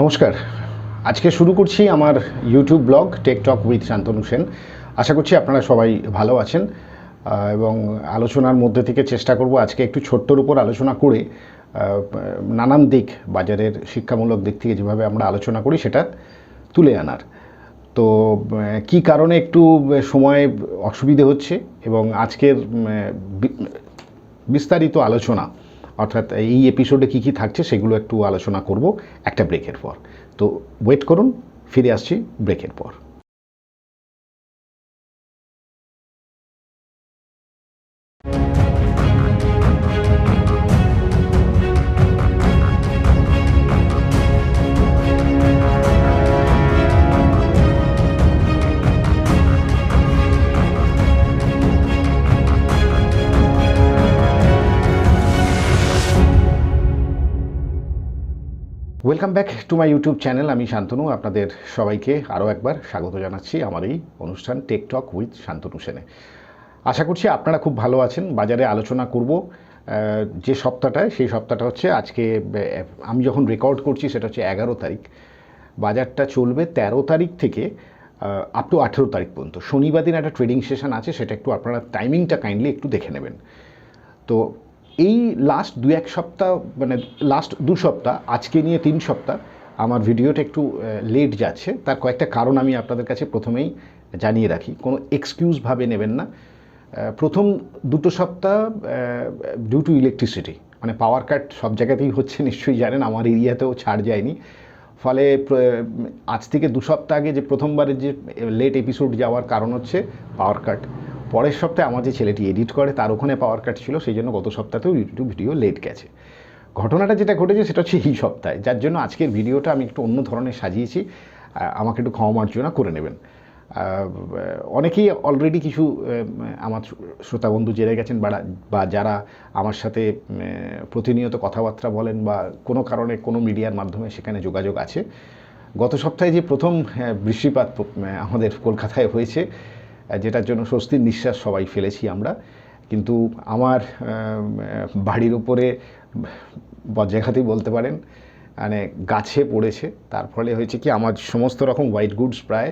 নমস্কার। আজকে শুরু করছি আমার YouTube blog TechTalk with Shantanu Sen. আশা করছি আপনারা সবাই ভালো আছেন এবং আলোচনার মধ্যে থেকে চেষ্টা করব আজকে একটু ছোট্টর উপর আলোচনা করে নানান দিক, বাজারের শিক্ষামূলক দিক থেকে যেভাবে আমরা আলোচনা করি সেটা তুলে আনার। তো কী কারণে একটু সময় অসুবিধে হচ্ছে এবং আজকের বিস্তারিত আলোচনা অর্থাৎ এই এপিসোডে কী কী থাকছে সেগুলো একটু আলোচনা করব একটা ব্রেকের পর। তো ওয়েট করুন, ফিরে আসছি ব্রেকের পর। Welcome back to my YouTube channel আমি শান্তনু, আপনাদের সবাইকে আরও একবার স্বাগত জানাচ্ছি আমার এই অনুষ্ঠান টেক টক উইথ শান্তনু সেনে। আশা করছি আপনারা খুব ভালো আছেন। বাজারে আলোচনা করব। যে সপ্তাহটায়, সেই সপ্তাহটা হচ্ছে আজকে আমি যখন রেকর্ড করছি, সেটা হচ্ছে এগারো তারিখ। বাজারটা চলবে তেরো তারিখ থেকে আপ টু আঠেরো তারিখ পর্যন্ত। শনিবার দিন একটা ট্রেডিং সেশন আছে, সেটা একটু আপনারা টাইমিংটা কাইন্ডলি একটু দেখে নেবেন। তো এই লাস্ট দু এক সপ্তাহ মানে লাস্ট দু সপ্তাহ, আজকে নিয়ে তিন সপ্তাহ, আমার ভিডিওটা একটু লেট যাচ্ছে। তার কয়েকটা কারণ আমি আপনাদের কাছে প্রথমেই জানিয়ে রাখি। কোনো এক্সকিউজ ভাবে নেবেন না। প্রথম দুটো সপ্তাহ ডিউ টু ইলেকট্রিসিটি মানে পাওয়ার কাট সব জায়গাতেই হচ্ছে, নিশ্চয়ই জানেন, আমার এরিয়াতেও ছাড় যায়নি। ফলে আজ থেকে দু সপ্তাহ আগে যে প্রথমবারের যে লেট এপিসোড যাওয়ার কারণ হচ্ছে পাওয়ার কাট পরের সপ্তাহে আমার যে ছেলেটি এডিট করে, তার ওখানে পাওয়ার কাট ছিল, সেই জন্য গত সপ্তাহতেও ইউটিউব ভিডিও লেট গেছে। ঘটনাটা যেটা ঘটেছে, সেটা হচ্ছে এই সপ্তাহে, যার জন্য আজকের ভিডিওটা আমি একটু অন্য ধরনের সাজিয়েছি। আমাকে একটু ক্ষমা মার্জনা করে নেবেন। অনেকেই অলরেডি কিছু আমার শ্রোতা বন্ধু জেনে গেছেন, বা যারা আমার সাথে প্রতিনিয়ত কথাবার্তা বলেন, বা কোনো কারণে কোনো মিডিয়ার মাধ্যমে সেখানে যোগাযোগ আছে। গত সপ্তাহে যে প্রথম বৃষ্টিপাত আমাদের কলকাতায় হয়েছে যেটার জন্য স্বস্তির নিঃশ্বাস সবাই ফেলেছি আমরা। কিন্তু আমার বাড়ির উপরে বজ্রাঘাতই বলতে পারেন মানে গাছে পড়েছে। তার ফলে হয়েছে কি, আমার সমস্ত রকম হোয়াইট গুডস প্রায়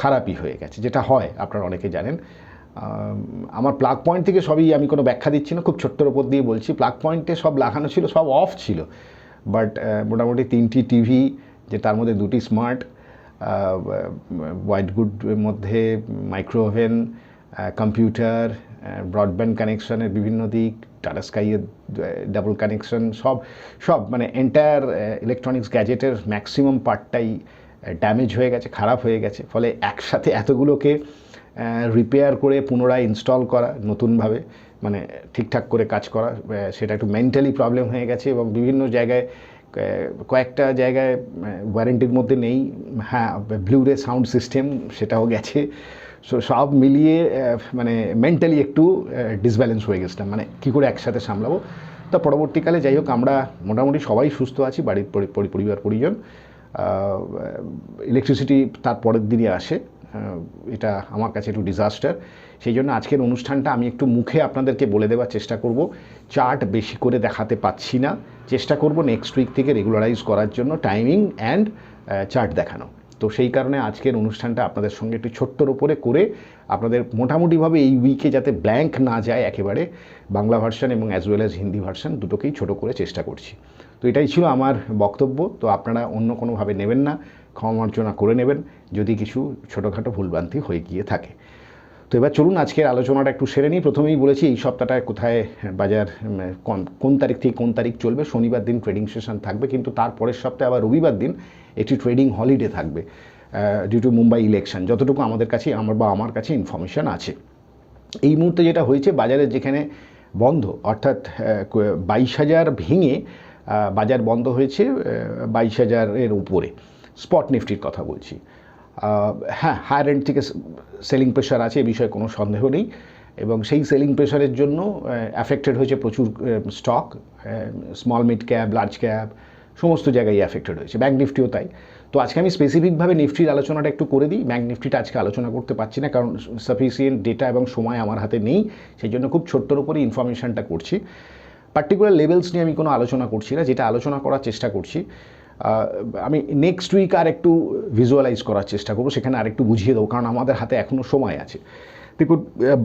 খারাপই হয়ে গেছে, যেটা হয়, আপনারা অনেকে জানেন। আমার প্লাগ পয়েন্ট থেকে সবই আমি কোনো ব্যাখ্যা দিচ্ছি না, খুব ছোট্টর ওপর দিয়ে বলছি প্লাগ পয়েন্টে সব লাগানো ছিল, সব অফ ছিল। বাট মোটামুটি তিনটি টিভি যে তার মধ্যে দুটি স্মার্ট হোয়াইট গুডের মধ্যে মাইক্রো ওভেন কম্পিউটার ব্রডব্যান্ড কানেকশনের বিভিন্ন দিক টাটা স্কাইয়ের ডাবল কানেকশন সব সব মানে এন্টায়ার ইলেকট্রনিক্স গ্যাজেটের ম্যাক্সিমাম পার্টটাই ড্যামেজ হয়ে গেছে, খারাপ হয়ে গেছে। ফলে একসাথে এতগুলোকে রিপেয়ার করে পুনরায় ইনস্টল করা, নতুনভাবে মানে ঠিকঠাক করে কাজ করা সেটা একটু মেন্টালি প্রবলেম হয়ে গেছে এবং বিভিন্ন জায়গায় কয়েকটা জায়গায় ওয়ারেন্টির মধ্যে নেই। হ্যাঁ ব্লুরে সাউন্ড সিস্টেম সেটাও গেছে। সো সব মিলিয়ে মানে মেন্টালি একটু ডিসব্যালেন্স হয়ে গেছিলাম। মানে কী করে একসাথে সামলাবো? তা পরবর্তীকালে যাই হোক, আমরা মোটামুটি সবাই সুস্থ আছি, বাড়ির পরি- পরি- পরিবার, পরিজন। ইলেকট্রিসিটি তার পরের দিনই আসে। এটা আমার কাছে একটু ডিজাস্টার সেই জন্য আজকের অনুষ্ঠানটা আমি একটু মুখে আপনাদেরকে বলে দেওয়ার চেষ্টা করব। চার্ট বেশি করে দেখাতে পাচ্ছি না। চেষ্টা করব নেক্সট উইক থেকে রেগুলারাইজ করার জন্য টাইমিং অ্যান্ড চার্ট দেখানো। তো সেই কারণে আজকের অনুষ্ঠানটা আপনাদের সঙ্গে একটু ছোট্টর ওপরে করে আপনাদের মোটামুটিভাবে এই উইকে যাতে ব্ল্যাঙ্ক না যায় একেবারে বাংলা ভার্সন এবং as well as Hindi version দুটোকেই ছোট করে চেষ্টা করছি। তো এটাই ছিল আমার বক্তব্য। তো আপনারা অন্য কোনোভাবে নেবেন না। ক্ষমা মার্জনা করে নেবেন যদি কিছু ছোটোখাটো ভুলভ্রান্তি হয়ে গিয়ে থাকে। তো এবার চলুন, আজকের আলোচনাটা একটু সেরে নিই। প্রথমেই বলেছি, এই সপ্তাহটায় কোথায় বাজার কোন তারিখ থেকে কোন তারিখ চলবে? শনিবার দিন ট্রেডিং সেশন থাকবে, কিন্তু তার পরের সপ্তাহে আবার রবিবার দিন একটি ট্রেডিং হলিডে থাকবে ডিউ টু মুম্বাই ইলেকশন যতটুকু আমাদের কাছে, আমার বা আমার কাছে ইনফরমেশন আছে। এই মুহূর্তে যেটা হয়েছে বাজারে যেখানে বন্ধ, অর্থাৎ বাইশ হাজার ভেঙে বাজার বন্ধ হয়েছে বাইশ হাজারের উপরে। স্পট নিফটির কথা বলছি। হ্যাঁ হায়ার এন্ড থেকে সেলিং প্রেশার আছে, এ বিষয়ে কোনো সন্দেহ নেই। এবং সেই সেলিং প্রেশারের জন্য অ্যাফেক্টেড হয়েছে প্রচুর stock small mid cap large cap সমস্ত জায়গায় অ্যাফেক্টেড হয়েছে। ব্যাঙ্ক নিফটিও তাই। তো আজকে আমি স্পেসিফিকভাবে নিফটির আলোচনাটা একটু করে দিই। ব্যাঙ্ক নিফটিটা আজকে আলোচনা করতে পারছি না, কারণ সাফিসিয়েন্ট ডেটা এবং সময় আমার হাতে নেই। সেই জন্য খুব ছোট্টর উপরে ইনফরমেশনটা করছি। পার্টিকুলার লেভেলস নিয়ে আমি কোনো আলোচনা করছি না। যেটা আলোচনা করার চেষ্টা করছি আমি নেক্সট উইক আর একটু ভিজুয়ালাইজ করার চেষ্টা করব, সেখানে আর একটু বুঝিয়ে দেবো, কারণ আমাদের হাতে এখনও সময় আছে। দেখুন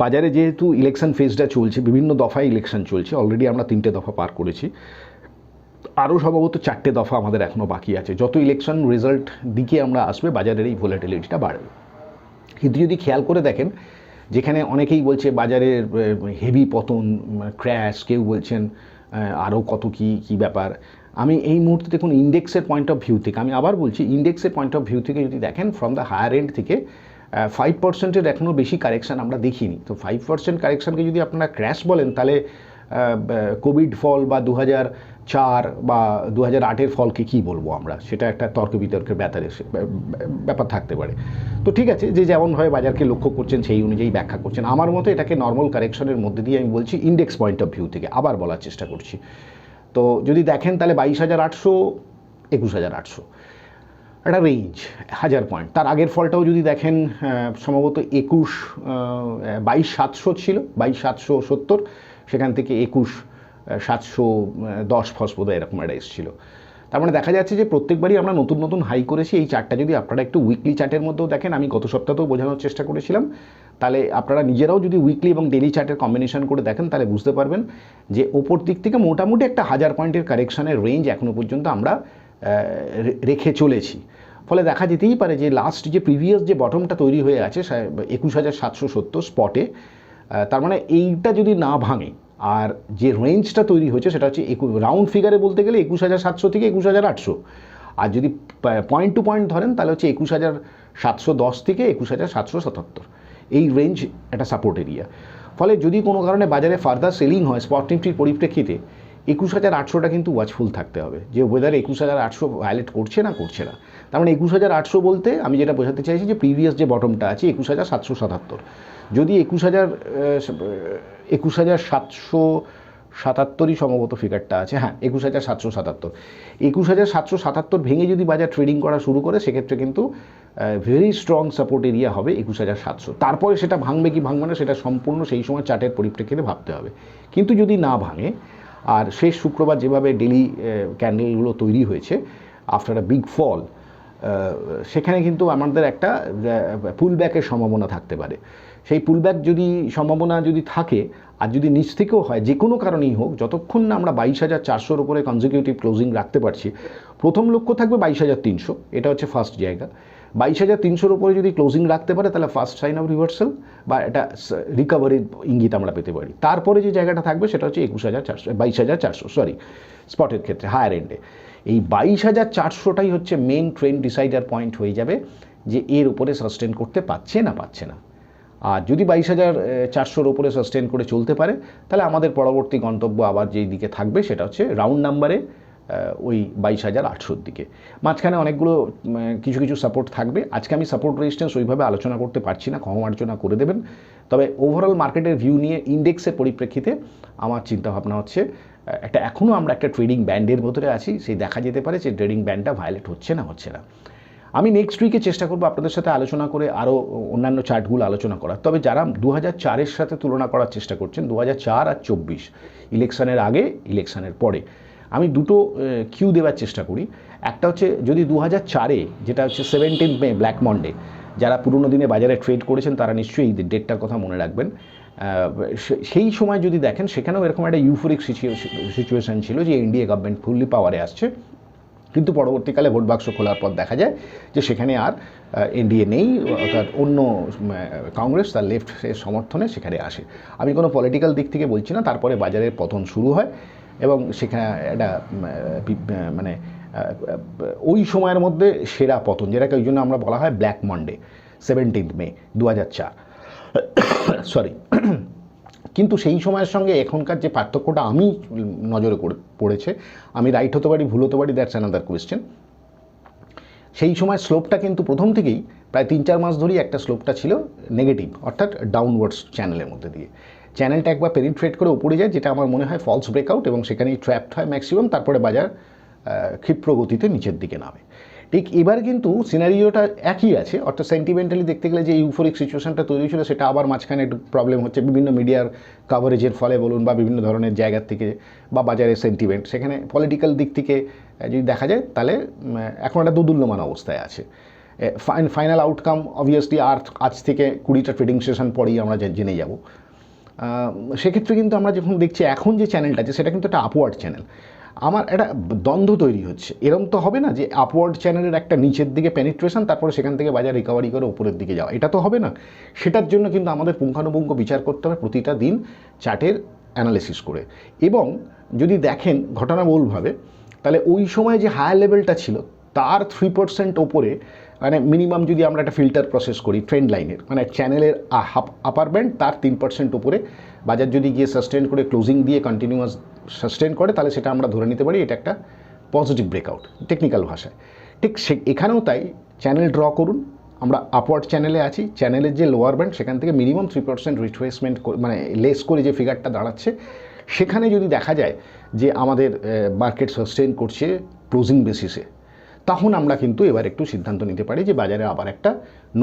বাজারে যেহেতু ইলেকশন ফেজটা চলছে, বিভিন্ন দফায় ইলেকশন চলছে অলরেডি আমরা তিনটে দফা পার করেছি। আরও সম্ভবত চারটে দফা আমাদের এখনও বাকি আছে। যত ইলেকশন রেজাল্ট দিকে আমরা আসবে, বাজারের এই ভোলাটিলিটিটা বাড়বে। কিন্তু যদি খেয়াল করে দেখেন, যেখানে অনেকেই বলছে বাজারের হেভি পতন ক্র্যাশ কেউ বলছেন আরও কত কি কি ব্যাপার। আমি এই মুহূর্তে দেখুন ইন্ডেক্সের পয়েন্ট অফ ভিউ থেকে, আমি আবার বলছি ইন্ডেক্সের পয়েন্ট অফ ভিউ থেকে যদি দেখেন ফ্রম দ্য হায়ার এন্ড থেকে ফাইভ পার্সেন্টের এখনও বেশি কারেকশান আমরা দেখিনি। তো ফাইভ পার্সেন্ট কারেকশানকে যদি আপনারা ক্র্যাশ বলেন, তাহলে কোভিড ফল বা দু চার বা দু হাজার আটের ফলকে কী বলব আমরা? সেটা একটা তর্ক বিতর্কের ব্যাপার এসে, ব্যাপার থাকতে পারে। তো ঠিক আছে, যে যেমনভাবে বাজারকে লক্ষ্য করছেন, সেই অনুযায়ী ব্যাখ্যা করছেন। আমার মতো এটাকে নর্মাল কারেকশনের মধ্যে দিয়ে আমি বলছি ইন্ডেক্স পয়েন্ট অফ ভিউ থেকে, আবার বলার চেষ্টা করছি। তো যদি দেখেন তাহলে বাইশ হাজার আটশো, একুশ হাজার আটশো। একটা রেঞ্জ হাজার পয়েন্ট তার আগের ফলটাও যদি দেখেন সম্ভবত একুশ বাইশ সাতশো ছিল, বাইশ সাতশো সত্তর, সেখান থেকে একুশ সাতশো দশ ফস এরকম একটা এসেছিল। তার মানে দেখা যাচ্ছে যে প্রত্যেকবারই আমরা নতুন নতুন হাই করেছি। এই চার্টটা যদি আপনারা একটু উইকলি চার্টের মধ্যেও দেখেন, আমি গত সপ্তাহেও বোঝানোর চেষ্টা করেছিলাম। তাহলে আপনারা নিজেরাও যদি উইকলি এবং ডেলি চার্টের কম্বিনেশন করে দেখেন, তাহলে বুঝতে পারবেন যে ওপর দিক থেকে মোটামুটি একটা হাজার পয়েন্টের কারেকশনের রেঞ্জ এখনও পর্যন্ত আমরা রেখে চলেছি। ফলে দেখা যেতেই পারে যে লাস্ট যে প্রিভিয়াস যে বটমটা তৈরি হয়ে আছে একুশ হাজার সাতশো সত্তর স্পটে তার মানে এইটা যদি না ভাঙে আর যে রেঞ্জটা তৈরি হয়েছে সেটা হচ্ছে একু রাউন্ড ফিগারে বলতে গেলে একুশ হাজার সাতশো থেকে একুশ হাজার আটশো। আর যদি পয়েন্ট টু পয়েন্ট ধরেন, তাহলে হচ্ছে একুশ হাজার সাতশো দশ থেকে একুশ হাজার সাতশো সাতাত্তর। এই রেঞ্জ একটা সাপোর্ট এরিয়া ফলে যদি কোনো কারণে বাজারে ফার্দার সেলিং হয় স্পট নিফটির পরিপ্রেক্ষিতে, একুশ হাজার আটশোটা কিন্তু ওয়াচফুল থাকতে হবে। যে ওয়েদার একুশ হাজার আটশো ভায়োলেট করছে না করছে না। তার মানে একুশ হাজার আটশো বলতে আমি যেটা বোঝাতে চাইছি যে প্রিভিয়াস যে বটমটা আছে, একুশ হাজার সাতশো সাতাত্তর। যদি একুশ হাজার একুশ হাজার সাতশো সাতাত্তরই সম্ভবত ফিগারটা আছে। হ্যাঁ একুশ হাজার সাতশো সাতাত্তর। একুশ হাজার সাতশো সাতাত্তর ভেঙে যদি বাজার ট্রেডিং করা শুরু করে, সেক্ষেত্রে কিন্তু ভেরি স্ট্রং সাপোর্ট এরিয়া হবে একুশ হাজার সাতশো। তারপরে সেটা ভাঙবে কি ভাঙবে না, সেটা সম্পূর্ণ সেই সময় চার্টের পরিপ্রেক্ষিতে ভাবতে হবে। কিন্তু যদি না ভাঙে, আর শেষ শুক্রবার যেভাবে ডেলি ক্যান্ডেলগুলো তৈরি হয়েছে আফটার আ বিগ ফল সেখানে কিন্তু আমাদের একটা পুল ব্যাকের সম্ভাবনা থাকতে পারে। সেই পুলব্যাক যদি সম্ভাবনা যদি থাকে, আর যদি নিচ থেকেও হয়, যে কোনো কারণেই হোক, যতক্ষণ না আমরা বাইশ হাজার চারশোর উপরে কনজিকিউটিভ ক্লোজিং রাখতে পারছি, প্রথম লক্ষ্য থাকবে বাইশ হাজার তিনশো, এটা হচ্ছে ফার্স্ট জায়গা। বাইশ হাজার তিনশোর উপরে যদি ক্লোজিং রাখতে পারে, তাহলে ফার্স্ট সাইন অফ রিভার্সাল বা এটা রিকভারির ইঙ্গিত আমরা পেতে পারি। তারপরে যে জায়গাটা থাকবে, সেটা হচ্ছে একুশ হাজার চারশো, বাইশ হাজার চারশো সরি স্পটের ক্ষেত্রে হায়ার এন্ডে এই বাইশ হাজার চারশোটাই হচ্ছে মেন ট্রেন ডিসাইডার পয়েন্ট হয়ে যাবে, যে এর উপরে সাস্টেন করতে পারছে না পাচ্ছে না। আর যদি বাইশ হাজার চারশোর ওপরে সাস্টেন করে চলতে পারে, তাহলে আমাদের পরবর্তী গন্তব্য আবার যেই দিকে থাকবে সেটা হচ্ছে রাউন্ড নাম্বারে ওই বাইশ হাজার আটশোর দিকে। মাঝখানে অনেকগুলো কিছু কিছু সাপোর্ট থাকবে। আজকে আমি সাপোর্ট রেজিস্ট্যান্স ওইভাবে আলোচনা করতে পারছি না ক্ষমার্জনা করে দেবেন। তবে ওভারঅল মার্কেটের ভিউ নিয়ে ইন্ডেক্সের পরিপ্রেক্ষিতে আমার চিন্তাভাবনা হচ্ছে একটা এখনও আমরা একটা ট্রেডিং ব্যান্ডের ভেতরে আছি, সেই দেখা যেতে পারে যে ট্রেডিং ব্যান্ডটা ভায়োলেট হচ্ছে না হচ্ছে না। আমি নেক্সট উইকে চেষ্টা করব আপনাদের সাথে আলোচনা করে আরও অন্যান্য চার্টগুলো আলোচনা করার। তবে যারা দু চারের সাথে তুলনা করার চেষ্টা করছেন দু আর চব্বিশ ইলেকশনের আগে ইলেকশনের পরে, আমি দুটো কিউ দেওয়ার চেষ্টা করি। একটা হচ্ছে যদি দু চারে, যেটা হচ্ছে সেভেন্টিন মে ব্ল্যাক মন্ডে যারা পুরনো দিনে বাজারে ট্রেড করেছেন, তারা নিশ্চয়ই এই ডেটটার কথা মনে রাখবেন। সেই সময় যদি দেখেন, সেখানেও এরকম একটা ইউফোরিক সিচুয়েশন ছিল যে এনডিএ গভর্নমেন্ট ফুললি পাওয়ারে আসছে। কিন্তু পরবর্তীকালে ভোট বাক্স খোলার পর দেখা যায় যে সেখানে আর এনডিএ নেই, অর্থাৎ অন্য কংগ্রেস তার লেফট সমর্থনে সেখানে আসে। আমি কোনো পলিটিক্যাল দিক থেকে বলছি না, তারপরে বাজারের পতন শুরু হয় এবং সেখানে একটা মানে ওই সময়ের মধ্যে সেরা পতন, যেটাকে ওই জন্য আমরা বলা হয় ব্ল্যাক মন্ডে সেভেন্টিন্থ মে দু হাজার চার। সরি কিন্তু সেই সময়ের সঙ্গে এখনকার যে পার্থক্যটা আমি নজরে পড়েছে, আমি রাইট হতে পারি, ভুল হতে পারি দ্যাটস অ্যানাদার কোয়েশ্চেন সেই সময় স্লোপটা কিন্তু প্রথম থেকেই প্রায় তিন চার মাস ধরেই একটা স্লোপটা ছিল নেগেটিভ অর্থাৎ ডাউনওয়ার্ডস চ্যানেলের মধ্যে দিয়ে। চ্যানেলটা একবার পেনিট্রেট করে উপরে যায়, যেটা আমার মনে হয় ফলস ব্রেকআউট এবং সেখানেই ট্র্যাপড হয় ম্যাক্সিমাম তারপরে বাজার ক্ষিপ্র গতিতে নিচের দিকে নামে। ঠিক এবার কিন্তু সিনারিওটা একই আছে, অর্থাৎ সেন্টিমেন্টালি দেখতে গেলে যে ইউফোরিক সিচুয়েশনটা তৈরি ছিল সেটা আবার মাঝখানে একটু প্রবলেম হচ্ছে বিভিন্ন মিডিয়ার কাভারেজের ফলে বলুন বা বিভিন্ন ধরনের জায়গার থেকে বা বাজারের সেন্টিমেন্ট সেখানে পলিটিক্যাল দিক থেকে যদি দেখা যায়, তাহলে এখন একটা দুদুল্যমান অবস্থায় আছে। ফাইন ফাইনাল আউটকাম অবভিয়াসলি আর আজ থেকে কুড়িটা ট্রেডিং সেশন পরেই আমরা জেনে যাব। সেক্ষেত্রে কিন্তু আমরা যখন দেখছি, এখন যে চ্যানেলটা আছে, সেটা কিন্তু একটা আপওয়ার্ড চ্যানেল আমার একটা দ্বন্দ্ব তৈরি হচ্ছে। এরম তো হবে না যে আপওয়ার্ড চ্যানেলের একটা নিচের দিকে পেনিট্রেশন তারপরে সেখান থেকে বাজার রিকভারি করে উপরের দিকে যাওয়া। এটা তো হবে না। সেটার জন্য কিন্তু আমাদের পুঙ্খানুপুঙ্খ বিচার করতে হবে প্রতিটা দিন চার্টের অ্যানালিসিস করে। এবং যদি দেখেন ঘটনাবহুলভাবে তাহলে ওই সময় যে হায়ার লেভেলটা ছিল, তার থ্রি পার্সেন্ট ওপরে মানে মিনিমাম যদি আমরা একটা ফিল্টার প্রসেস করি ট্রেন্ড লাইনের মানে চ্যানেলের আপার ব্যান্ড তার তিন পার্সেন্ট উপরে বাজার যদি গিয়ে সাস্টেন করে ক্লোজিং দিয়ে কন্টিনিউয়াস সাস্টেন করে, তাহলে সেটা আমরা ধরে নিতে পারি, এটা একটা পজিটিভ ব্রেকআউট টেকনিক্যাল ভাষায়। ঠিক সে, এখানেও তাই চ্যানেল ড্র করুন, আমরা আপওয়ার্ড চ্যানেলে আছি চ্যানেলের যে লোয়ার ব্যান্ড সেখান থেকে মিনিমাম থ্রি পার্সেন্ট রিট্রেসমেন্ট মানে লেস করে যে ফিগারটা দাঁড়াচ্ছে, সেখানে যদি দেখা যায় যে আমাদের মার্কেট সাস্টেন করছে ক্লোজিং বেসিসে তখন আমরা কিন্তু এবার একটু সিদ্ধান্ত নিতে পারি যে বাজারে আবার একটা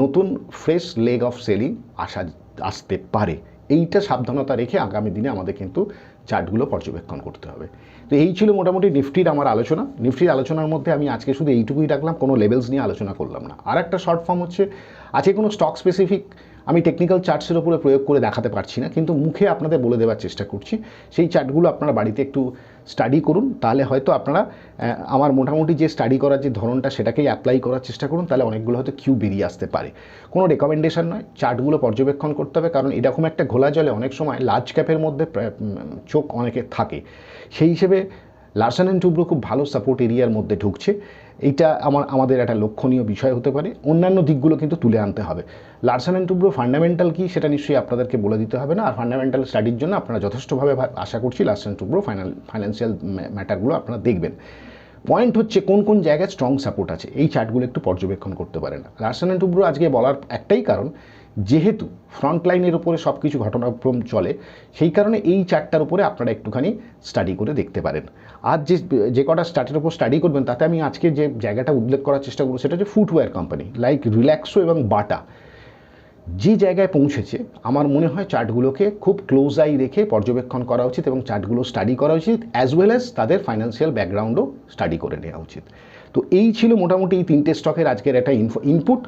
নতুন ফ্রেশ লেগ অফ সেলিং আসা, আসতে পারে। এইটা সাবধানতা রেখে আগামী দিনে আমাদের কিন্তু চার্টগুলো পর্যবেক্ষণ করতে হবে। তো এই ছিল মোটামুটি নিফটির আমার আলোচনা। নিফটির আলোচনার মধ্যে আমি আজকে শুধু এইটুকুই রাখলাম, কোনো লেভেলস নিয়ে আলোচনা করলাম না। আর একটা শর্ট ফর্ম হচ্ছে আজকে কোনো স্টক স্পেসিফিক আমি টেকনিক্যাল চার্টসের উপরে প্রয়োগ করে দেখাতে পারছি না, কিন্তু মুখে আপনাদের বলে দেওয়ার চেষ্টা করছি। সেই চার্টগুলো আপনারা বাড়িতে একটু স্টাডি করুন, তাহলে হয়তো আপনারা আমার মোটামুটি যে স্টাডি করার যে ধরনটা সেটাকেই অ্যাপ্লাই করার চেষ্টা করুন, তাহলে অনেকগুলো হয়তো কিউ বেরিয়ে আসতে পারে। কোনো রেকমেন্ডেশন নয় চার্টগুলো পর্যবেক্ষণ করতে হবে, কারণ এরকম একটা ঘোলা জলে অনেক সময় লার্জ ক্যাপের মধ্যে চোখ অনেকে থাকে। সেই হিসেবে লার্সান অ্যান্ড টুব্রো খুব ভালো সাপোর্ট এরিয়ার মধ্যে ঢুকছে। এইটা আমার, আমাদের একটা লক্ষণীয় বিষয় হতে পারে। অন্যান্য দিকগুলো কিন্তু তুলে আনতে হবে। লার্সান অ্যান্ড টুব্রো ফান্ডামেন্টাল কী সেটা নিশ্চয়ই আপনাদেরকে বলে দিতে হবে না। আর ফান্ডামেন্টাল স্টাডির জন্য আপনারা যথেষ্টভাবে আশা করছি লার্সান টুব্রো ফাইনাল ফাইন্যান্সিয়াল ম্যাটারগুলো আপনারা দেখবেন। পয়েন্ট হচ্ছে কোন কোন জায়গায় স্ট্রং সাপোর্ট আছে। এই চার্টগুলো একটু পর্যবেক্ষণ করতে পারেন। লার্সান অ্যান্ড টুব্রো আজকে বলার একটাই কারণ যেহেতু ফ্রন্ট লাইনের উপরে সব কিছু ঘটনাক্রম চলে, সেই কারণে এই চার্টটার উপরে আপনারা একটুখানি স্টাডি করে দেখতে পারেন। আর যে যে কটা স্টার্টের উপর স্টাডি করবেন, তাতে আমি আজকে যে জায়গাটা উল্লেখ করার চেষ্টা করব, সেটা হচ্ছে ফুটওয়্যার কোম্পানি লাইক রিল্যাক্সো এবং বাটা যে জায়গায় পৌঁছেছে, আমার মনে হয় চার্টগুলোকে খুব ক্লোজ আই রেখে পর্যবেক্ষণ করা উচিত এবং চার্টগুলো স্টাডি করা উচিত অ্যাজ ওয়েল অ্যাজ তাদের ফাইন্যান্সিয়াল ব্যাকগ্রাউন্ডও স্টাডি করে নেওয়া উচিত। তো এই ছিল মোটামুটি এই তিনটে স্টকের আজকের একটা ইনফো ইনপুট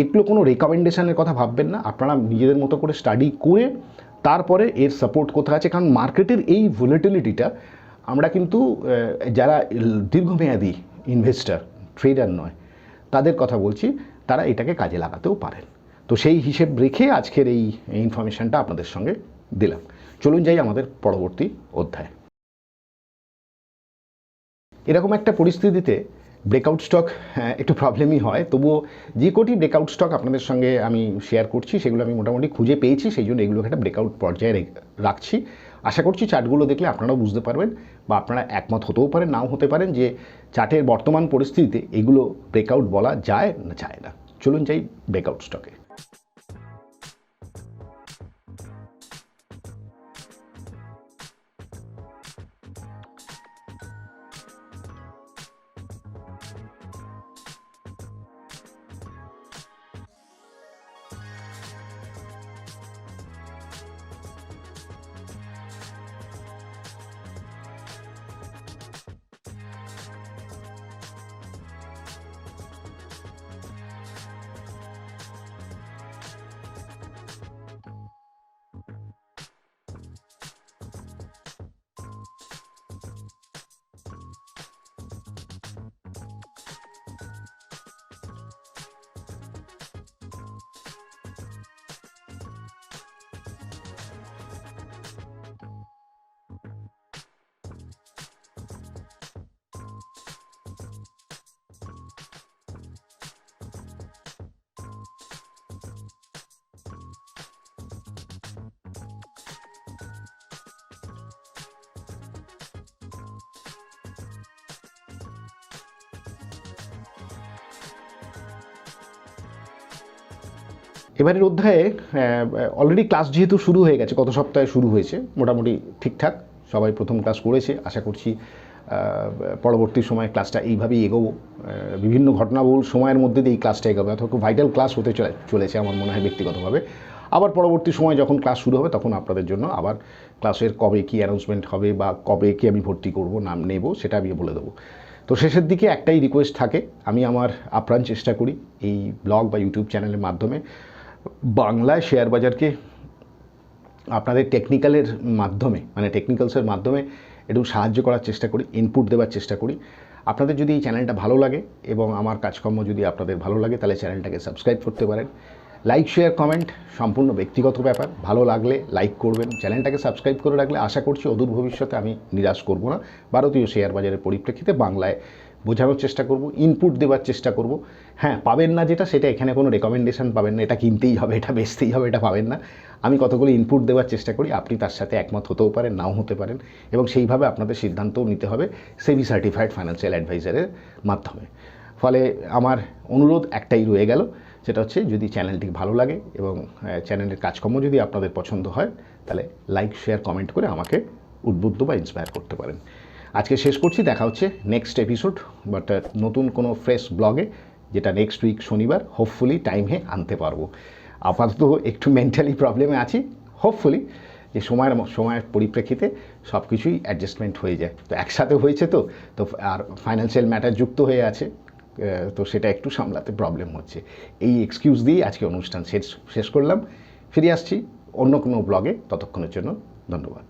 এগুলো কোনো রেকমেন্ডেশনের কথা ভাববেন না, আপনারা নিজেদের মতো করে স্টাডি করে তারপরে এর সাপোর্ট কোথায় আছে? কারণ মার্কেটের এই ভোলেটিলিটিটা আমরা কিন্তু যারা দীর্ঘমেয়াদী ইনভেস্টার ট্রেডার নয়, তাদের কথা বলছি, তারা এটাকে কাজে লাগাতেও পারেন। তো সেই হিসেব রেখে আজকের এই ইনফরমেশনটা আপনাদের সঙ্গে দিলাম। চলুন যাই আমাদের পরবর্তী অধ্যায়। এরকম একটা পরিস্থিতিতে ব্রেকআউট স্টক একটু প্রবলেমই হয়। তবুও যে কোটি ব্রেকআউট স্টক আপনাদের সঙ্গে আমি শেয়ার করছি, সেগুলো আমি মোটামুটি খুঁজে পেয়েছি, সেই জন্য এগুলোকে একটা ব্রেকআউট পর্যায়ে রেখ- রাখছি। আশা করছি চার্টগুলো দেখলে আপনারাও বুঝতে পারবেন বা আপনারা একমত হতেও পারেন, নাও হতে পারেন যে চার্টের বর্তমান পরিস্থিতিতে এগুলো ব্রেকআউট বলা যায় না যায় না। চলুন যাই ব্রেকআউট স্টকে এবারের অধ্যায়ে অলরেডি ক্লাস যেহেতু শুরু হয়ে গেছে, গত সপ্তাহে শুরু হয়েছে, মোটামুটি ঠিকঠাক, সবাই প্রথম ক্লাস করেছে, আশা করছি পরবর্তী সময়ে ক্লাসটা এইভাবেই এগোবো। বিভিন্ন ঘটনাবহুল সময়ের মধ্যে দিয়ে এই ক্লাসটা এগোবে, অথবা খুব ভাইটাল ক্লাস হতে চলে- চলেছে আমার মনে হয় ব্যক্তিগতভাবে। আবার পরবর্তী সময় যখন ক্লাস শুরু হবে, তখন আপনাদের জন্য আবার ক্লাসের কবে কি অ্যানাউন্সমেন্ট হবে বা কবে কি আমি ভর্তি করব, নাম নেব, সেটা আমি বলে দেবো। তো শেষের দিকে একটাই রিকোয়েস্ট থাকে, আমি আমার আপ্রাণ চেষ্টা করি এই ব্লগ বা ইউটিউব চ্যানেলের মাধ্যমে বাংলায় শেয়ার বাজারকে আপনাদের টেকনিক্যালের মাধ্যমে মানে টেকনিক্যালসের মাধ্যমে একটু সাহায্য করার চেষ্টা করি ইনপুট দেওয়ার চেষ্টা করি। আপনাদের যদি এই চ্যানেলটা ভালো লাগে এবং আমার কাজকর্ম যদি আপনাদের ভালো লাগে, তাহলে চ্যানেলটাকে সাবস্ক্রাইব করতে পারেন। লাইক শেয়ার কমেন্ট সম্পূর্ণ ব্যক্তিগত ব্যাপার। ভালো লাগলে লাইক করবেন। চ্যানেলটাকে সাবস্ক্রাইব করে রাখলে আশা করছি অদূর ভবিষ্যতে আমি নিরাশ করব না। ভারতীয় শেয়ার বাজারের পরিপ্রেক্ষিতে বাংলায় বোঝানোর চেষ্টা করব ইনপুট দেওয়ার চেষ্টা করব। হ্যাঁ পাবেন না যেটা, সেটা এখানে কোনো রেকমেন্ডেশন পাবেন না। এটা কিনতেই হবে, এটা বেচতেই হবে, এটা পাবেন না। আমি কতগুলো ইনপুট দেওয়ার চেষ্টা করি, আপনি তার সাথে একমত হতেও পারেন, নাও হতে পারেন এবং সেইভাবে আপনাদের সিদ্ধান্তও নিতে হবে সেভি সার্টিফাইড ফাইন্যান্সিয়াল অ্যাডভাইজারের মাধ্যমে। ফলে আমার অনুরোধ একটাই রয়ে গেল, সেটা হচ্ছে যদি চ্যানেলটি ভালো লাগে এবং চ্যানেলের কাজকর্ম যদি আপনাদের পছন্দ হয়, তাহলে লাইক শেয়ার কমেন্ট করে আমাকে উদ্বুদ্ধ বা ইন্সপায়ার করতে পারেন। আজকে শেষ করছি, দেখা হচ্ছে নেক্সট এপিসোড বাট নতুন কোনো ফ্রেশ ব্লগে যেটা নেক্সট উইক শনিবার হোপফুলি টাইমে আনতে পারব। আপাতত একটু মেন্টালি প্রবলেমে আছি হোপফুলি যে সময়ের সময়ের পরিপ্রেক্ষিতে সব কিছুই অ্যাডজাস্টমেন্ট হয়ে যায়। তো একসাথে হয়েছে তো তো আর ফাইন্যান্সিয়াল ম্যাটার যুক্ত হয়ে আছে তো সেটা একটু সামলাতে প্রবলেম হচ্ছে। এই এক্সকিউজ দিয়েই আজকে অনুষ্ঠান শেষ শেষ করলাম। ফিরে আসছি অন্য কোনো ব্লগে ততক্ষণের জন্য ধন্যবাদ।